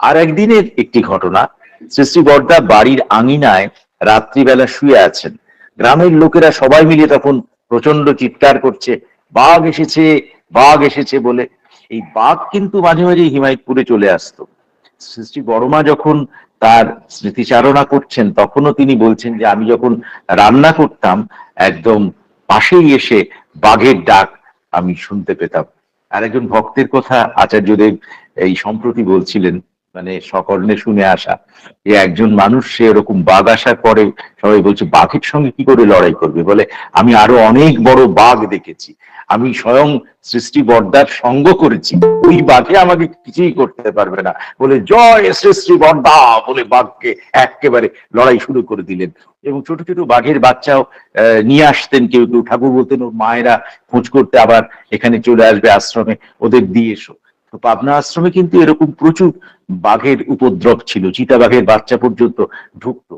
আর একদিনের একটি ঘটনা শ্রী বর্দা বাড়ির আঙিনায় রাত্রিবেলা শুয়ে আছেন। গ্রামের লোকেরা সবাই মিলে তখন প্রচণ্ড চিৎকার করছে, বাঘ এসেছে বাঘ এসেছে বলে। এই বাঘ কিন্তু মাঝে মাঝে হিমায়তপুরে চলে আসতো। শ্রী বড়মা যখন তার স্মৃতিচারণা করছেন, তখনও তিনি বলছেন যে, আমি যখন রান্না করতাম, একদম পাশেই এসে বাঘের ডাক আমি শুনতে পেতাম। আর একজন ভক্তের কথা আচার্যদেব এই সম্প্রতি বলছিলেন মানে সকর্ণে শুনে আসা। যে একজন মানুষ, সে এরকম বাঘ আসার পরে সবাই বলছে, বাঘের সঙ্গে কি করে লড়াই করবে? বলে, আমি আরও অনেক বড় বাঘ দেখেছি। আমি স্বয়ং সৃষ্টি বর্দার সঙ্গ করেছি। ওই বাঘে আমাকে কিছুই করতে পারবে না। বলে, জয় সৃষ্টি বর্দা বলে বাঘকে একেবারে লড়াই শুরু করে দিলেন। এবং ছোট ছোট বাঘের বাচ্চাও নিয়ে আসতেন। কেউ কেউ ঠাকুর বলতেন, ওর মায়েরা খোঁজ করতে আবার এখানে চলে আসবে আশ্রমে। ওদের দিয়ে এসো। তো পাবনা আশ্রমে কিন্তু এরকম প্রচুর বাঘের উপদ্রব ছিল চিতা বাঘের বাচ্চা পর্যন্ত ঢুকতো।